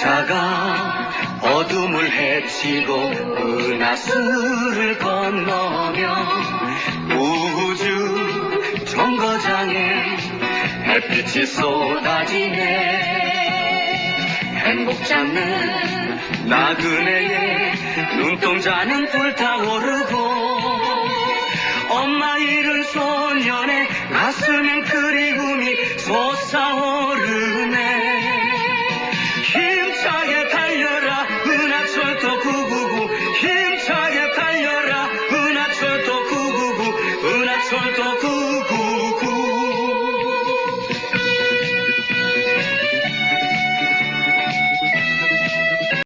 기차가 어둠을 헤치고 은하수를 건너며 우주 정거장에 햇빛이 쏟아지네. 행복 잡는 나그네의 눈동자는 불타오르고 엄마 잃은 소년의 가슴엔 그리움이 솟아오 solto